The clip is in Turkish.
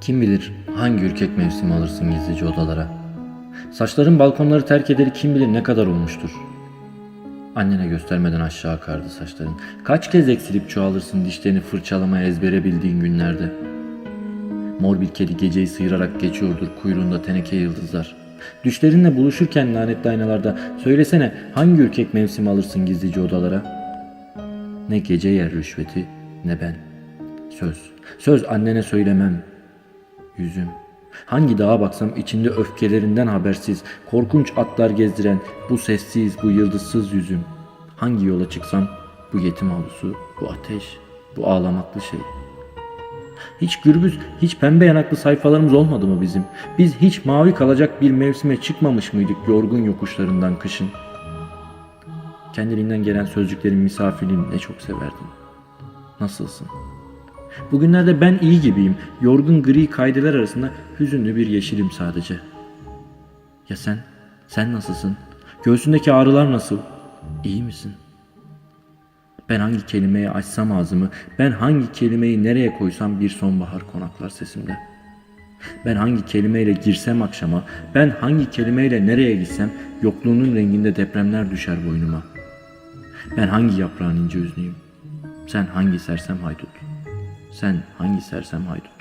Kim bilir hangi ürkek mevsimi alırsın gizlice odalara. Saçların balkonları terk edeli kim bilir ne kadar olmuştur. Annene göstermeden aşağı akardı saçların. Kaç kez eksilip çoğalırsın dişlerini fırçalamaya ezbere bildiğin günlerde. Mor bir kedi geceyi sıyırarak geçiyordur kuyruğunda teneke yıldızlar. Düşlerinle buluşurken lanetli aynalarda söylesene hangi ürkek mevsimi alırsın gizlice odalara? Ne gece yer rüşveti ne ben. Söz, söz annene söylemem. Yüzüm. Hangi dağa baksam içinde öfkelerinden habersiz, korkunç atlar gezdiren bu sessiz, bu yıldızsız yüzüm. Hangi yola çıksam bu yetim avlusu, bu ateş, bu ağlamaklı şey. Hiç gürbüz, hiç pembe yanaklı sayfalarımız olmadı mı bizim? Biz hiç mavi kalacak bir mevsime çıkmamış mıydık yorgun yokuşlarından kışın? Kendiliğinden gelen sözcüklerin misafirliğini ne çok severdim. Nasılsın? Bugünlerde ben iyi gibiyim. Yorgun gri kaydeler arasında hüzünlü bir yeşilim sadece. Ya sen? Sen nasılsın? Göğsündeki ağrılar nasıl? İyi misin? Ben hangi kelimeye açsam ağzımı, ben hangi kelimeyi nereye koysam bir sonbahar konaklar sesimde. Ben hangi kelimeyle girsem akşama, ben hangi kelimeyle nereye gitsem yokluğunun renginde depremler düşer boynuma. Ben hangi yaprağın ince üzlüyüm, sen hangi sersem haydut, sen hangi sersem haydut.